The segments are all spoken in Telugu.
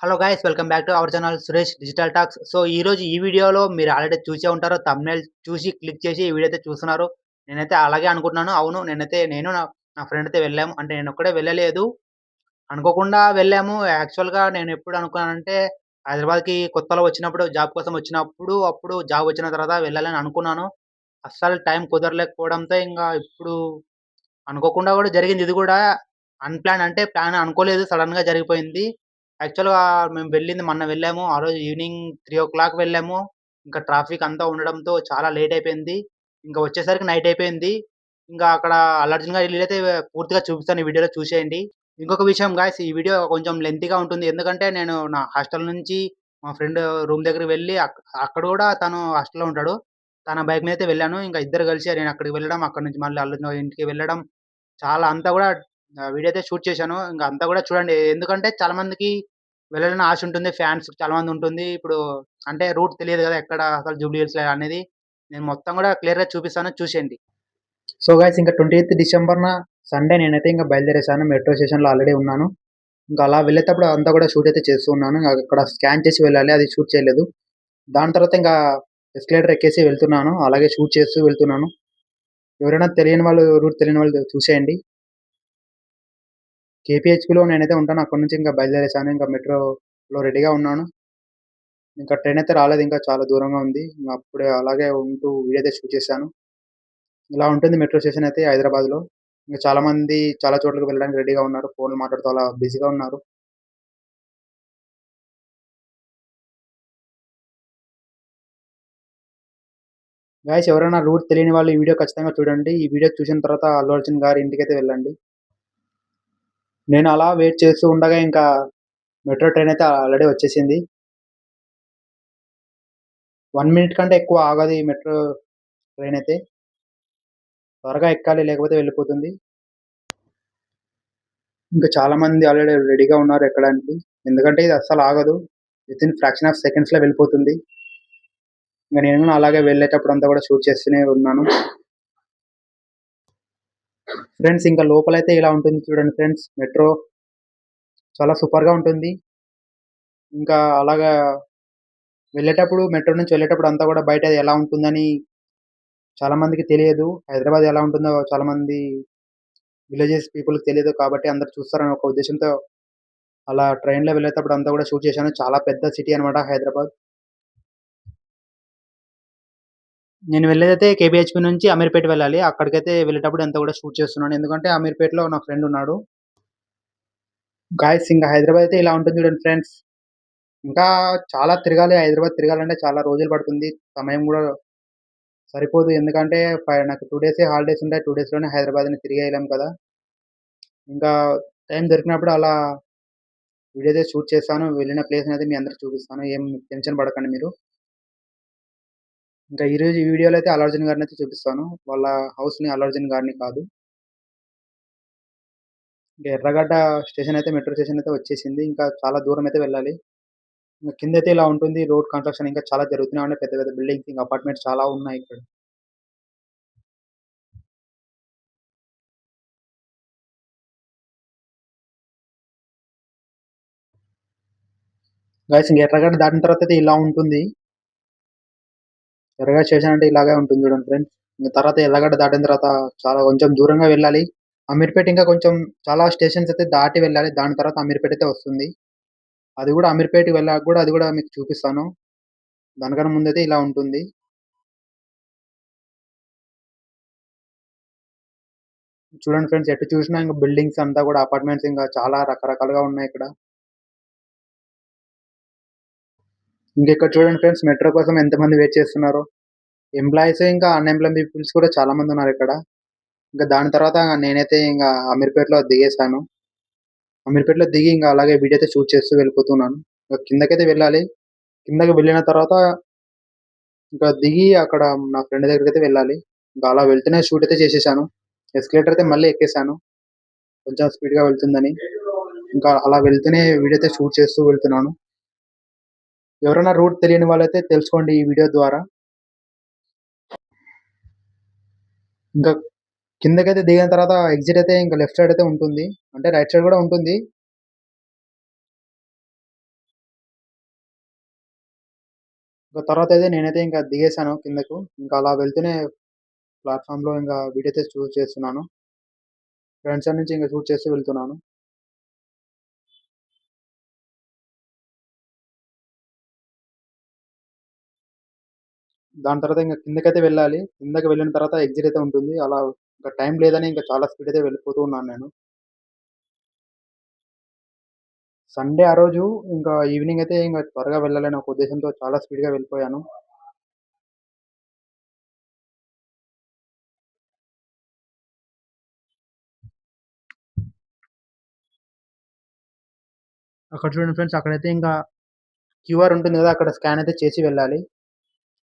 Hello guys welcome back to our channel Suresh digital talks so ఈ రోజు ఈ వీడియోలో మీరు ఆల్రెడీ చూసే ఉంటారు తమ్నేల్ చూసి క్లిక్ చేసి ఈ వీడియో అయితే చూస్తున్నారు. నేనైతే అలాగే అనుకుంటున్నాను. అవును నేనైతే నేను నా నా ఫ్రెండ్ అయితే వెళ్ళాము. అంటే నేను ఒక్కడే వెళ్ళలేదు. అనుకోకుండా వెళ్ళాము. యాక్చువల్గా నేను ఎప్పుడు అనుకున్నానంటే హైదరాబాద్కి కొత్తలో వచ్చినప్పుడు జాబ్ కోసం వచ్చినప్పుడు అప్పుడు జాబ్ వచ్చిన తర్వాత వెళ్ళాలని అనుకున్నాను. అస్సలు టైం కుదరలేకపోవడంతో ఇంకా ఇప్పుడు అనుకోకుండా కూడా జరిగింది. ఇది కూడా అన్‌ప్లాన్ అంటే ప్లాన్ అనుకోలేదు. సడన్గా జరిగిపోయింది. యాక్చువల్‌గా మేము వెళ్ళింది మొన్న వెళ్ళాము. ఆ రోజు ఈవినింగ్ 3:00 వెళ్ళాము. ఇంకా ట్రాఫిక్ అంతా ఉండడంతో చాలా లేట్ అయిపోయింది. ఇంకా వచ్చేసరికి నైట్ అయిపోయింది. ఇంకా అక్కడ అల్లు అర్జున్ గారి పూర్తిగా చూపిస్తాను ఈ వీడియోలో చూసేయండి. ఇంకొక విషయం గాయ్స్ ఈ వీడియో కొంచెం లెంతీగా ఉంటుంది. ఎందుకంటే నేను నా హాస్టల్ నుంచి మా ఫ్రెండ్ రూమ్ దగ్గరికి వెళ్ళి అక్ అక్కడ కూడా తను హాస్టల్‌లో ఉంటాడు. తన బైక్ మీద అయితే వెళ్ళాను. ఇంకా ఇద్దరు కలిసి నేను అక్కడికి వెళ్ళడం, అక్కడి నుంచి మళ్ళీ అల్లు అర్జున్ ఇంటికి వెళ్ళడం చాలా అంతా కూడా వీడియో అయితే షూట్ చేశాను. ఇంకా అంతా కూడా చూడండి. ఎందుకంటే చాలా మందికి వెళ్ళాలని ఆశ ఉంటుంది. ఫ్యాన్స్ చాలా మంది ఉంటుంది. ఇప్పుడు అంటే రూట్ తెలియదు కదా! ఎక్కడ అసలు జూబ్లీ హిల్స్ అనేది. నేను మొత్తం కూడా క్లియర్‌గా చూపిస్తాను చూసేయండి. సో గైస్ ఇంకా 28 డిసెంబర్‌న సండే నేనైతే ఇంకా బయలుదేరేసాను. మెట్రో స్టేషన్‌లో ఆల్రెడీ ఉన్నాను. ఇంకా అలా వెళ్ళేటప్పుడు అంతా కూడా షూట్ అయితే చేస్తూ ఉన్నాను. అక్కడ స్కాన్ చేసి వెళ్ళాలి. అది షూట్ చేయలేదు. దాని తర్వాత ఇంకా ఎస్కలేటర్ ఎక్కేసి వెళ్తున్నాను. అలాగే షూట్ చేస్తూ వెళ్తున్నాను. ఎవరైనా తెలియని వాళ్ళు రూట్ తెలియని వాళ్ళు చూసేయండి. కేపీహెచ్‌బీలో నేనైతే ఉంటాను. అక్కడి నుంచి ఇంకా బయలుదేరేసాను. ఇంకా మెట్రోలో రెడీగా ఉన్నాను. ఇంకా ట్రైన్ అయితే రాలేదు. ఇంకా చాలా దూరంగా ఉంది. అప్పుడే అలాగే ఉంటూ వీడియో అయితే షూట్ చేశాను. ఇలా ఉంటుంది మెట్రో స్టేషన్ అయితే హైదరాబాద్‌లో. ఇంకా చాలా మంది చాలా చోట్లకి వెళ్ళడానికి రెడీగా ఉన్నారు. ఫోన్‌లు మాట్లాడుతూ అలా బిజీగా ఉన్నారు. గాయస్ ఎవరైనా రూట్ తెలియని వాళ్ళు ఈ వీడియో ఖచ్చితంగా చూడండి. ఈ వీడియో చూసిన తర్వాత అల్లు అర్జున్ గారి ఇంటికైతే వెళ్ళండి. నేను అలా వెయిట్ చేస్తూ ఉండగా ఇంకా మెట్రో ట్రైన్ అయితే ఆల్రెడీ వచ్చేసింది. వన్ మినిట్ కంటే ఎక్కువ ఆగదు ఈ మెట్రో ట్రైన్ అయితే. త్వరగా ఎక్కాలి లేకపోతే వెళ్ళిపోతుంది. ఇంకా చాలా మంది ఆల్రెడీ రెడీగా ఉన్నారు ఎక్కడానికి. ఎందుకంటే ఇది అస్సలు ఆగదు. విత్ ఇన్ ఫ్రాక్షన్ ఆఫ్ సెకండ్స్‌లో వెళ్ళిపోతుంది. ఇంకా నేను అలాగే వెళ్ళేటప్పుడు అంతా కూడా షూట్ చేస్తూనే ఉన్నాను. ఫ్రెండ్స్ ఇంకా లోపలైతే ఇలా ఉంటుంది చూడండి ఫ్రెండ్స్ మెట్రో. చాలా సూపర్‌గా ఉంటుంది. ఇంకా అలాగా వెళ్ళేటప్పుడు మెట్రో నుంచి వెళ్ళేటప్పుడు అంతా కూడా బయట ఎలా ఉంటుందని చాలా మందికి తెలియదు. హైదరాబాద్ ఎలా ఉంటుందో చాలా మంది విలేజెస్ పీపుల్‌కి తెలియదు కాబట్టి అందరు చూస్తారని ఒక ఉద్దేశంతో అలా ట్రైన్‌లో వెళ్ళేటప్పుడు అంతా కూడా షూట్ చేశాను. చాలా పెద్ద సిటీ అన్నమాట హైదరాబాద్. నేను వెళ్ళేదైతే కేబిహెచ్పి నుంచి అమీర్పేట వెళ్ళాలి. అక్కడికైతే వెళ్ళేటప్పుడు అంతా కూడా షూట్ చేస్తున్నాను. ఎందుకంటే అమీర్పేటలో నా ఫ్రెండ్ ఉన్నాడు. గాయ్స్ ఇంక హైదరాబాద్ అయితే ఇలా ఉంటుంది చూడండి ఫ్రెండ్స్. ఇంకా చాలా తిరగాలి. హైదరాబాద్ తిరగాలంటే చాలా రోజులు పడుతుంది. సమయం కూడా సరిపోదు. ఎందుకంటే ఫై నాకు 2 డేసే హాలిడేస్ ఉంటాయి. 2 డేస్‌లోనే హైదరాబాద్‌ని తిరిగేయలేం కదా! ఇంకా టైం దొరికినప్పుడు అలా వీడియో అయితే షూట్ చేస్తాను. వెళ్ళిన ప్లేస్‌ని అయితే మీ అందరికి చూపిస్తాను. ఏం టెన్షన్ పడకండి మీరు. ఇంకా ఈరోజు ఈ వీడియోలో అయితే అల్లార్జున్ గారిని అయితే చూపిస్తాను. వాళ్ళ హౌస్‌ని అల్లార్జున్ గారిని కాదు. ఇంకా ఎర్రగడ్డ స్టేషన్ అయితే మెట్రో స్టేషన్ అయితే వచ్చేసింది. ఇంకా చాలా దూరం అయితే వెళ్ళాలి. ఇంకా కింద అయితే ఇలా ఉంటుంది. రోడ్ కన్‌స్ట్రక్షన్ ఇంకా చాలా జరుగుతూనే ఉన్నాయి. పెద్ద పెద్ద బిల్డింగ్స్ ఇంకా అపార్ట్మెంట్స్ చాలా ఉన్నాయి ఇక్కడ. గైస్ ఇంకా ఎర్రగడ్డ దాటిన తర్వాత అయితే ఇలా ఉంటుంది. ఎర్రగడ్డ స్టేషన్ అంటే ఇలాగే ఉంటుంది చూడండి ఫ్రెండ్స్. తర్వాత ఎర్రగడ్డ దాటిన తర్వాత చాలా కొంచెం దూరంగా వెళ్ళాలి. అమీర్పేట ఇంకా కొంచెం చాలా స్టేషన్స్ అయితే దాటి వెళ్ళాలి. దాని తర్వాత అమీర్పేట అయితే వస్తుంది. అది కూడా అమీర్పేటకి వెళ్ళాక కూడా అది కూడా మీకు చూపిస్తాను. దానికన్నా ముందైతే ఇలా ఉంటుంది. చూడండి ఫ్రెండ్స్ ఎటు చూసినా ఇంకా బిల్డింగ్స్ అంతా కూడా అపార్ట్మెంట్స్ ఇంకా చాలా రకరకాలుగా ఉన్నాయి ఇక్కడ. ఇంకెక్కడ చూడండి ఫ్రెండ్స్ మెట్రో కోసం ఎంతమంది వెయిట్ చేస్తున్నారు ఎంప్లాయీస్ ఇంకా అన్‌ఎంప్లాయ్ పీపుల్స్ కూడా చాలా మంది ఉన్నారు ఇక్కడ. ఇంకా దాని తర్వాత నేనైతే ఇంకా అమీర్పేటలో దిగేసాను. అమీర్పేటలో దిగి ఇంకా అలాగే వీడియో అయితే షూట్ చేస్తూ వెళ్ళిపోతున్నాను. ఇంకా కిందకైతే వెళ్ళాలి. కిందకి వెళ్ళిన తర్వాత ఇంకా దిగి అక్కడ నా ఫ్రెండ్ దగ్గరికైతే వెళ్ళాలి. ఇంకా అలా వెళ్తూనే షూట్ అయితే చేసేసాను. ఎస్కలేటర్ అయితే మళ్ళీ ఎక్కేసాను. కొంచెం స్పీడ్‌గా వెళ్తుందని. ఇంకా అలా వెళ్తూనే వీడియో అయితే షూట్ చేస్తూ వెళ్తున్నాను. ఎవరైనా రూట్ తెలియని వాళ్ళైతే తెలుసుకోండి ఈ వీడియో ద్వారా. ఇంకా కిందకైతే దిగిన తర్వాత ఎగ్జిట్ అయితే ఇంకా లెఫ్ట్ సైడ్ అయితే ఉంటుంది. అంటే రైట్ సైడ్ కూడా ఉంటుంది. ఇంకా తర్వాత అయితే నేనైతే ఇంకా దిగేశాను కిందకు. ఇంకా అలా వెళ్తూనే ప్లాట్ఫామ్లో ఇంకా వీడియో అయితే చూస్ చేస్తున్నాను. ఫ్రెండ్స్ నుంచి ఇంకా షూట్ చేస్తూ వెళ్తున్నాను. దాని తర్వాత ఇంకా కిందకైతే వెళ్ళాలి. కిందకి వెళ్ళిన తర్వాత ఎగ్జిట్ అయితే ఉంటుంది. అలా ఇంకా టైం లేదని ఇంకా చాలా స్పీడ్ అయితే వెళ్ళిపోతూ ఉన్నాను నేను. సండే ఆ రోజు ఇంకా ఈవినింగ్ అయితే ఇంకా త్వరగా వెళ్ళాలని ఒక ఉద్దేశంతో చాలా స్పీడ్‌గా వెళ్ళిపోయాను. అక్కడ చూడండి ఫ్రెండ్స్ అక్కడైతే ఇంకా క్యూఆర్ ఉంటుంది కదా! అక్కడ స్కాన్ అయితే చేసి వెళ్ళాలి.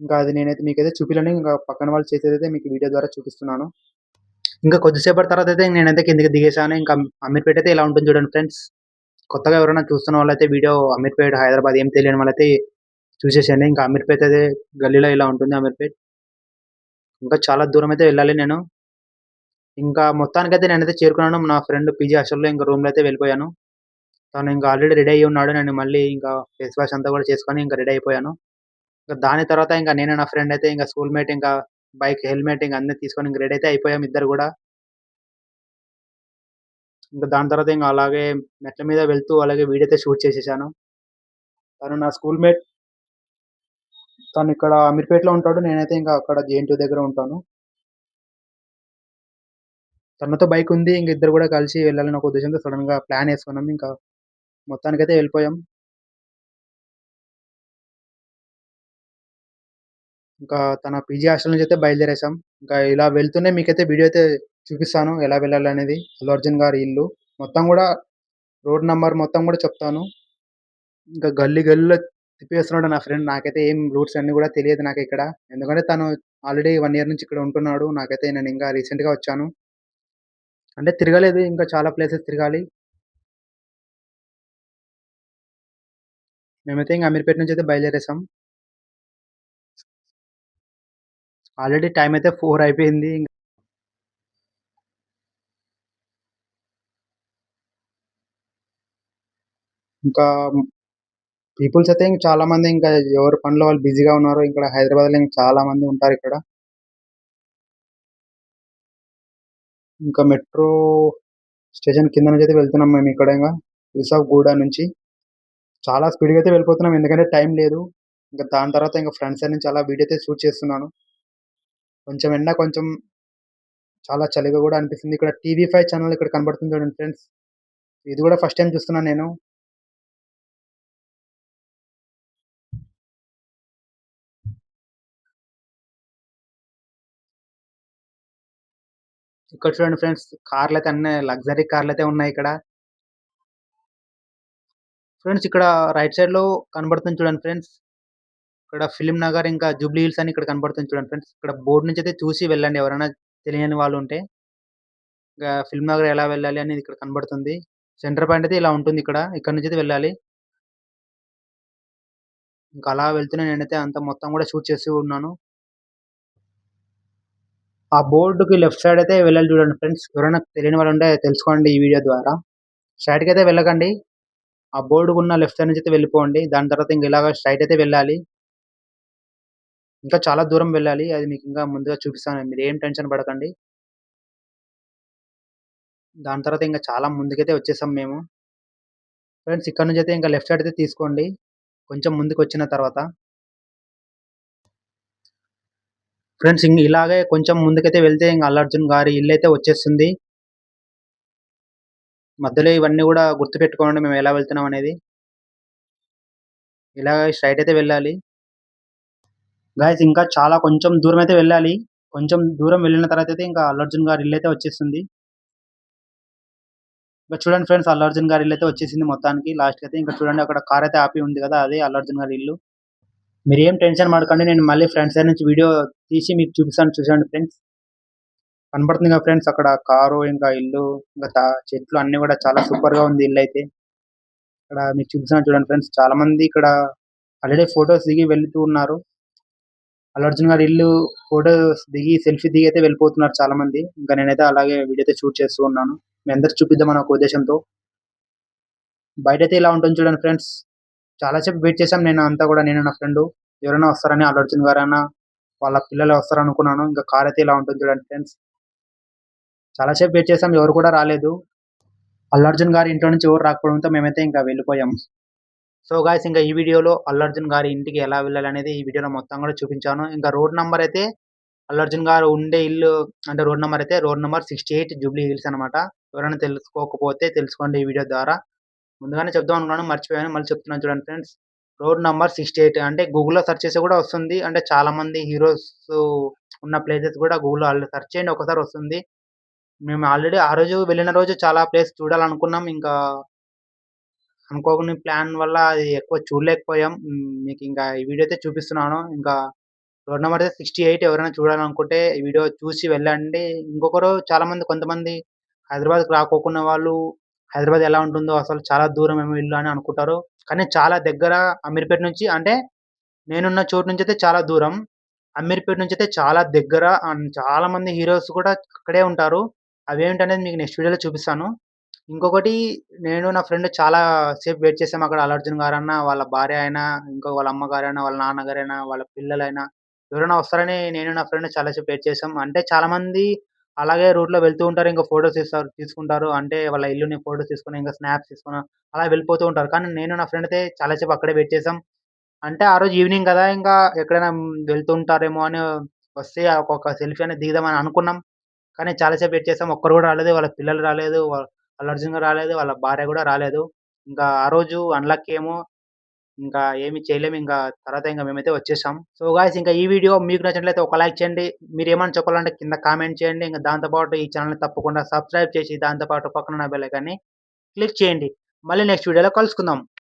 ఇంకా అది నేనైతే మీకైతే చూపియలేను. ఇంకా పక్కన వాళ్ళు చేసేదైతే మీకు వీడియో ద్వారా చూపిస్తున్నాను. ఇంకా కొద్దిసేపటి తర్వాత అయితే నేనైతే కిందకి దిగేసాను. ఇంకా అమీర్పేట అయితే ఇలా ఉంటుంది చూడండి ఫ్రెండ్స్. కొత్తగా ఎవరైనా చూస్తున్న వాళ్ళైతే వీడియో అమీర్పేట్, హైదరాబాద్ ఏం తెలియని వాళ్ళైతే చూసేసేయండి. ఇంకా అమీర్పేట్ అయితే గల్లీలో ఇలా ఉంటుంది అమీర్పేట్. ఇంకా చాలా దూరం అయితే వెళ్ళాలి నేను. ఇంకా మొత్తానికైతే నేనైతే చేరుకున్నాను. నా ఫ్రెండ్ పీజీ హాస్టల్‌లో ఇంకా రూమ్‌లో అయితే వెళ్ళిపోయాను. తను ఇంకా ఆల్రెడీ రెడీ అయ్యి ఉన్నాడు. నేను మళ్ళీ ఇంకా ఫేస్ వాష్ అంతా కూడా చేసుకొని ఇంకా రెడీ అయిపోయాను. ఇంకా దాని తర్వాత ఇంకా నేను నా ఫ్రెండ్ అయితే ఇంకా స్కూల్ మేట్ ఇంకా బైక్, హెల్మెట్ ఇంకా అన్నీ తీసుకొని ఇంక రెడీ అయితే అయిపోయాం ఇద్దరు కూడా ఇంక దాని తర్వాత ఇంక అలాగే మెట్ల మీద వెళ్తూ అలాగే వీడియో అయితే షూట్ చేసేసాను. తను నా స్కూల్ మేట్. తను ఇక్కడ అమీర్పేట్‌లో ఉంటాడు. నేనైతే ఇంకా అక్కడ జేఎన్‌టీయూ దగ్గర ఉంటాను. తనతో బైక్ ఉంది. ఇంక ఇద్దరు కూడా కలిసి వెళ్ళాలని ఒక ఉద్దేశంతో సడెన్‌గా ప్లాన్ వేసుకున్నాం ఇంకా మొత్తానికైతే వెళ్ళిపోయాం. ఇంకా తన పీజీ హాస్టల్ నుంచి అయితే బయలుదేరేసాం. ఇంకా ఇలా వెళ్తూనే మీకైతే వీడియో అయితే చూపిస్తాను. ఎలా వెళ్ళాలనేది. అల్లు అర్జున్ గారి ఇల్లు. మొత్తం కూడా రోడ్ నెంబర్ మొత్తం కూడా చెప్తాను. ఇంకా గల్లీ గల్లీలో తిప్పేస్తున్నాడు నా ఫ్రెండ్. నాకైతే ఏం రూట్స్ అన్నీ కూడా తెలియదు నాకు ఇక్కడ ఎందుకంటే తను ఆల్రెడీ వన్ ఇయర్ నుంచి ఇక్కడ ఉంటున్నాడు. నాకైతే నేను ఇంకా రీసెంట్‌గా వచ్చాను. అంటే తిరగలేదు. ఇంకా చాలా ప్లేసెస్ తిరగాలి. మేమైతే ఇంకా అమీర్పేట నుంచి అయితే బయలుదేరేసాం. ఆల్రెడీ టైం అయితే ఫోర్ అయిపోయింది. ఇంకా పీపుల్స్ అయితే ఇంక చాలా మంది ఇంకా ఎవరి పనిలో వాళ్ళు బిజీగా ఉన్నారు. ఇక్కడ హైదరాబాద్‌లో ఇంకా చాలా మంది ఉంటారు ఇక్కడ ఇంకా మెట్రో స్టేషన్ కింద నుంచి అయితే వెళ్తున్నాం మేము ఇక్కడ ఇంగ. గూడ నుంచి. చాలా స్పీడ్‌గా అయితే వెళ్ళిపోతున్నాం. ఎందుకంటే టైం లేదు. ఇంకా దాని తర్వాత ఇంకా ఫ్రంట్ సైడ్ నుంచి అలా వీడియో అయితే షూట్ చేస్తున్నాను. కొంచెం ఎండ కొంచెం చాలా చలిగా కూడా అనిపిస్తుంది. ఇక్కడ టీవీ ఫైవ్ ఛానల్ ఇక్కడ కనబడుతుంది చూడండి ఫ్రెండ్స్. ఇది కూడా ఫస్ట్ టైం చూస్తున్నాను నేను. ఇక్కడ చూడండి ఫ్రెండ్స్ కార్‌లయితే అన్నీ లగ్జరీ కార్లు అయితే ఉన్నాయి ఇక్కడ ఫ్రెండ్స్ ఇక్కడ రైట్ సైడ్‌లో కనబడుతుంది చూడండి ఫ్రెండ్స్. ఇక్కడ ఫిల్మ్ నగర్ ఇంకా జూబ్లీ హిల్స్ అని ఇక్కడ కనబడుతుంది చూడండి ఫ్రెండ్స్. ఇక్కడ బోర్డు నుంచి అయితే చూసి వెళ్ళండి ఎవరైనా తెలియని వాళ్ళు ఉంటే. ఇంకా ఫిల్మ్ నగర్ ఎలా వెళ్ళాలి అనేది ఇక్కడ కనబడుతుంది. సెంటర్ పాయింట్ అయితే ఇలా ఉంటుంది ఇక్కడ. ఇక్కడ నుంచి అయితే వెళ్ళాలి. ఇంకా అలా వెళ్తూనే నేనైతే అంత మొత్తం కూడా షూట్ చేస్తూ ఉన్నాను. ఆ బోర్డుకి లెఫ్ట్ సైడ్ అయితే వెళ్ళాలి చూడండి ఫ్రెండ్స్. ఎవరైనా తెలియని వాళ్ళు ఉంటే తెలుసుకోండి ఈ వీడియో ద్వారా. స్ట్రెయిట్‌గా అయితే వెళ్ళకండి. ఆ బోర్డుకున్న లెఫ్ట్ సైడ్ నుంచి అయితే వెళ్ళిపోండి. దాని తర్వాత ఇంక ఇలాగ స్ట్రైట్ అయితే వెళ్ళాలి. ఇంకా చాలా దూరం వెళ్ళాలి. అది మీకు ఇంకా ముందుగా చూపిస్తాను. మీరు ఏం టెన్షన్ పడకండి. దాని తర్వాత ఇంకా చాలా ముందుకైతే వచ్చేసాం మేము. ఫ్రెండ్స్ ఇక్కడ నుంచి అయితే ఇంకా లెఫ్ట్ సైడ్ అయితే తీసుకోండి. కొంచెం ముందుకు వచ్చిన తర్వాత. ఫ్రెండ్స్ ఇంక ఇలాగే కొంచెం ముందుకైతే వెళ్తే ఇంకా అల్లు అర్జున్ గారి ఇల్లయితే వచ్చేస్తుంది. మధ్యలో ఇవన్నీ కూడా గుర్తుపెట్టుకోండి మేము ఎలా వెళ్తున్నాం అనేది. ఇలాగ స్ట్రైట్ అయితే వెళ్ళాలి. గైస్ ఇంకా చాలా కొంచెం దూరం అయితే వెళ్ళాలి. కొంచెం దూరం వెళ్ళిన తర్వాత అయితే ఇంకా అల్లర్జున్ గారి గారి ఇల్లయితే వచ్చేస్తుంది. ఇంకా చూడండి ఫ్రెండ్స్ అల్లర్జున్ గారి గారి ఇల్లయితే వచ్చేసింది మొత్తానికి లాస్ట్‌కి అయితే. ఇంకా చూడండి అక్కడ కార్ అయితే ఆపి ఉంది కదా! అదే అల్లర్జున్ గారి ఇల్లు. మీరు ఏం టెన్షన్ పడకండి. నేను మళ్ళీ ఫ్రెండ్స్ దగ్గర నుంచి వీడియో తీసి మీకు చూపిస్తాను చూసాను ఫ్రెండ్స్. కనబడుతుంది కదా ఫ్రెండ్స్ అక్కడ కారు ఇంకా ఇల్లు ఇంకా చెట్లు అన్నీ కూడా చాలా సూపర్‌గా ఉంది ఇల్లు అయితే ఇక్కడ మీకు చూపిస్తాను చూడండి ఫ్రెండ్స్. చాలా మంది ఇక్కడ ఆల్రెడీ ఫోటోస్ దిగి వెళ్తూ ఉన్నారు. అల్లు అర్జున్ గారి ఇల్లు ఫోటోస్ దిగి సెల్ఫీ దిగి అయితే వెళ్ళిపోతున్నారు చాలా మంది. ఇంకా నేనైతే అలాగే వీడియో అయితే షూట్ చేస్తూ ఉన్నాను. మీ అందరికి చూపిద్దామని ఒక ఉద్దేశంతో. బయట అయితే ఇలా ఉంటుంది చూడండి ఫ్రెండ్స్. చాలా సేపు వెయిట్ చేసాం నేను అంతా కూడా నేను నా ఫ్రెండ్ ఎవరైనా వస్తారని అల్లు అర్జున్ గారైనా వాళ్ళ పిల్లలు వస్తారనుకున్నాను. ఇంకా కార్ అయితే ఇలా ఉంటుంది చూడండి ఫ్రెండ్స్. చాలా సేపు వెయిట్ చేసాం. ఎవరు కూడా రాలేదు. అల్లు అర్జున్ గారి ఇంట్లో నుంచి ఎవరు రాకపోవడంతో మేమైతే ఇంకా వెళ్ళిపోయాం. సో గాయస్ ఇంకా ఈ వీడియోలో అల్లర్జున్ గారి ఇంటికి ఎలా వెళ్ళాలనేది ఈ వీడియోలో మొత్తం కూడా చూపించాను. ఇంకా రోడ్ నెంబర్ అయితే అల్లు అర్జున్ గారు ఉండే ఇల్లు అంటే రోడ్ నెంబర్ అయితే road number sixty eight Jubilee Hills అనమాట. ఎవరైనా తెలుసుకోకపోతే తెలుసుకోండి ఈ వీడియో ద్వారా. ముందుగానే చెప్దాం అనుకున్నాను మర్చిపోయాను. మళ్ళీ చెప్తున్నాను చూడండి friends. Road number sixty eight అంటే గూగుల్‌లో సెర్చ్ చేస్తే కూడా వస్తుంది. అంటే చాలా మంది హీరోస్ ఉన్న ప్లేసెస్ కూడా గూగుల్‌లో ఆల్రెడీ సెర్చ్ చేయండి ఒకసారి వస్తుంది. మేము ఆల్రెడీ ఆ రోజు వెళ్ళిన రోజు చాలా ప్లేస్ చూడాలనుకున్నాం. ఇంకా అనుకోని ప్లాన్ వల్ల అది ఎక్కువ చూడలేకపోయాం. మీకు ఇంకా ఈ వీడియో అయితే చూపిస్తున్నాను. ఇంకా రోడ్ నెంబర్ అయితే 68 ఎవరైనా చూడాలనుకుంటే ఈ వీడియో చూసి వెళ్ళండి. ఇంకొకరు చాలామంది కొంతమంది హైదరాబాద్‌కి రాకోకున్న వాళ్ళు హైదరాబాద్ ఎలా ఉంటుందో అసలు చాలా దూరమేమో ఇల్లు అని అనుకుంటారు. కానీ చాలా దగ్గర అమీర్పేట నుంచి అంటే నేనున్న చోటు నుంచి అయితే చాలా దూరం. అమీర్పేట నుంచి అయితే చాలా దగ్గర అండ్ చాలా మంది హీరోస్ కూడా అక్కడే ఉంటారు. అవేమిటనేది మీకు నెక్స్ట్ వీడియోలో చూపిస్తాను. ఇంకొకటి నేను నా ఫ్రెండ్ చాలా సేపు వెయిట్ చేసాం అక్కడ అల్లు అర్జున్ గారన్నా, వాళ్ళ భార్య అయినా, ఇంకో వాళ్ళ అమ్మగారైనా, వాళ్ళ నాన్నగారైనా, వాళ్ళ పిల్లలైనా ఎవరైనా వస్తారని నేను నా ఫ్రెండ్ చాలా సేపు వెయిట్ చేసాం. అంటే చాలామంది అలాగే రూట్‌లో వెళ్తూ ఉంటారు. ఇంక ఫోటోస్ తీస్తారు తీసుకుంటారు. అంటే వాళ్ళ ఇల్లుని ఫోటోస్ తీసుకొని ఇంకా స్నాప్స్ తీసుకొని అలా వెళ్ళిపోతూ ఉంటారు. కానీ నేను నా ఫ్రెండ్ అయితే చాలా సేపు అక్కడే వెయిట్ చేసాం. అంటే ఆ రోజు ఈవినింగ్ కదా! ఇంకా ఎక్కడైనా వెళ్తుంటారేమో అని వస్తే ఒక సెల్ఫీ అనేది దిగుదామని అనుకున్నాం. కానీ చాలా సేపు వెయిట్ చేసాం. ఒక్కరు కూడా రాలేదు. వాళ్ళ పిల్లలు రాలేదు. వా అల్లు అర్జున్ గారు రాలేదు. వాళ్ళ భార్య కూడా రాలేదు. ఇంకా ఆ రోజు అన్లక్ ఏమో ఇంకా ఏమి చేయలేము. ఇంకా తర్వాత ఇంకా మేమైతే వచ్చేసాం. సో గాయ్స్ ఇంకా ఈ వీడియో మీకు నచ్చినట్లయితే ఒక లైక్ చేయండి. మీరు ఏమైనా చెప్పాలంటే కింద కామెంట్ చేయండి. ఇంకా దాంతో పాటు ఈ ఛానల్ని తప్పకుండా సబ్స్క్రైబ్ చేసి దాంతో పాటు పక్కనున్న బెల్ ఐకాన్‌ని క్లిక్ చేయండి. మళ్ళీ నెక్స్ట్ వీడియోలో కలుసుకుందాం.